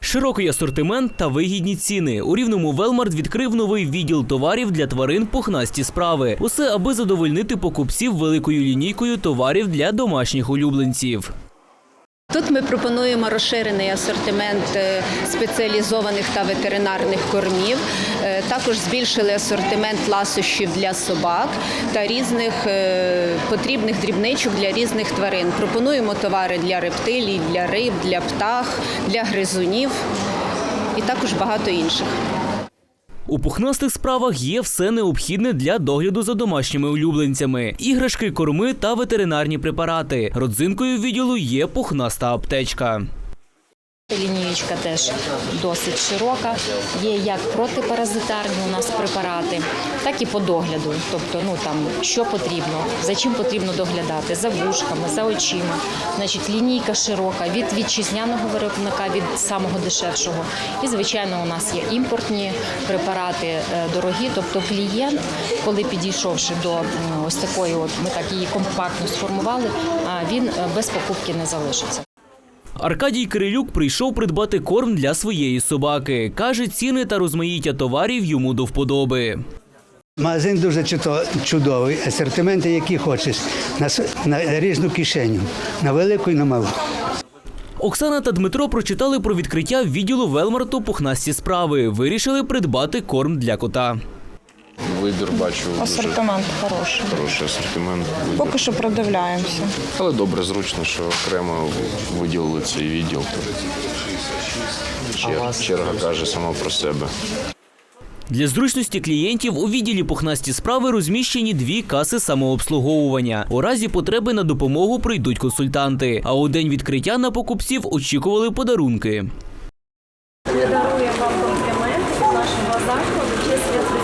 Широкий асортимент та вигідні ціни. У рівному Велмарт відкрив новий відділ товарів для тварин пухнасті справи. Усе аби задовольнити покупців великою лінійкою товарів для домашніх улюбленців. Тут ми пропонуємо розширений асортимент е, спеціалізованих та ветеринарних кормів. Е, Також збільшили асортимент ласощів для собак та різних е, потрібних дрібничок для різних тварин. Пропонуємо товари для рептилій, для риб, для птах, для гризунів і також багато інших. У пухнастих справах є все необхідне для догляду за домашніми улюбленцями: іграшки, корми та ветеринарні препарати. Родзинкою відділу є пухнаста аптечка. Лінієчка теж досить широка. Є як протипаразитарні у нас препарати, так і по догляду. Тобто, ну там що потрібно, за чим потрібно доглядати, за вушками, за очима. Значить, лінійка широка від вітчизняного виробника, від самого дешевшого. І звичайно, у нас є імпортні препарати е, дорогі. Тобто, клієнт, коли підійшовши до ось такої, от ми так її компактно сформували, він е, без покупки не залишиться. Аркадій Кирилюк прийшов придбати корм для своєї собаки. Каже, ціни та розмаїття товарів йому до вподоби. Магазин дуже чудо- чудовий, асортименти, які хочеш, на, на різну кишеню, на велику і на малу. Оксана та Дмитро прочитали про відкриття відділу Велмарту пухнасті справи. Вирішили придбати корм для кота. Вибір бачу дуже Асортимент хороший. хороший асортимент. вибір. Поки що продивляємося. Але добре, зручно, що окремо виділили цей відділ. То чер- черга каже сама про себе. Для зручності клієнтів у відділі пухнасті справи розміщені дві каси самообслуговування. У разі потреби на допомогу прийдуть консультанти. А у день відкриття на покупців очікували подарунки. Ми даруємо вам комплімент нашого закладу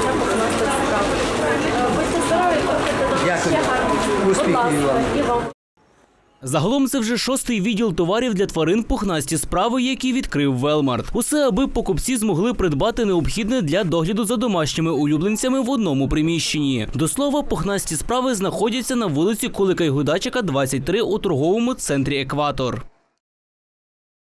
Будьте здорові, ще. Будь ласка, і вам. Загалом це вже шостий відділ товарів для тварин пухнасті справи, який відкрив Велмарт. Усе аби покупці змогли придбати необхідне для догляду за домашніми улюбленцями в одному приміщенні. До слова, пухнасті справи знаходяться на вулиці Кулика й Гудачика, 23 у торговому центрі Екватор.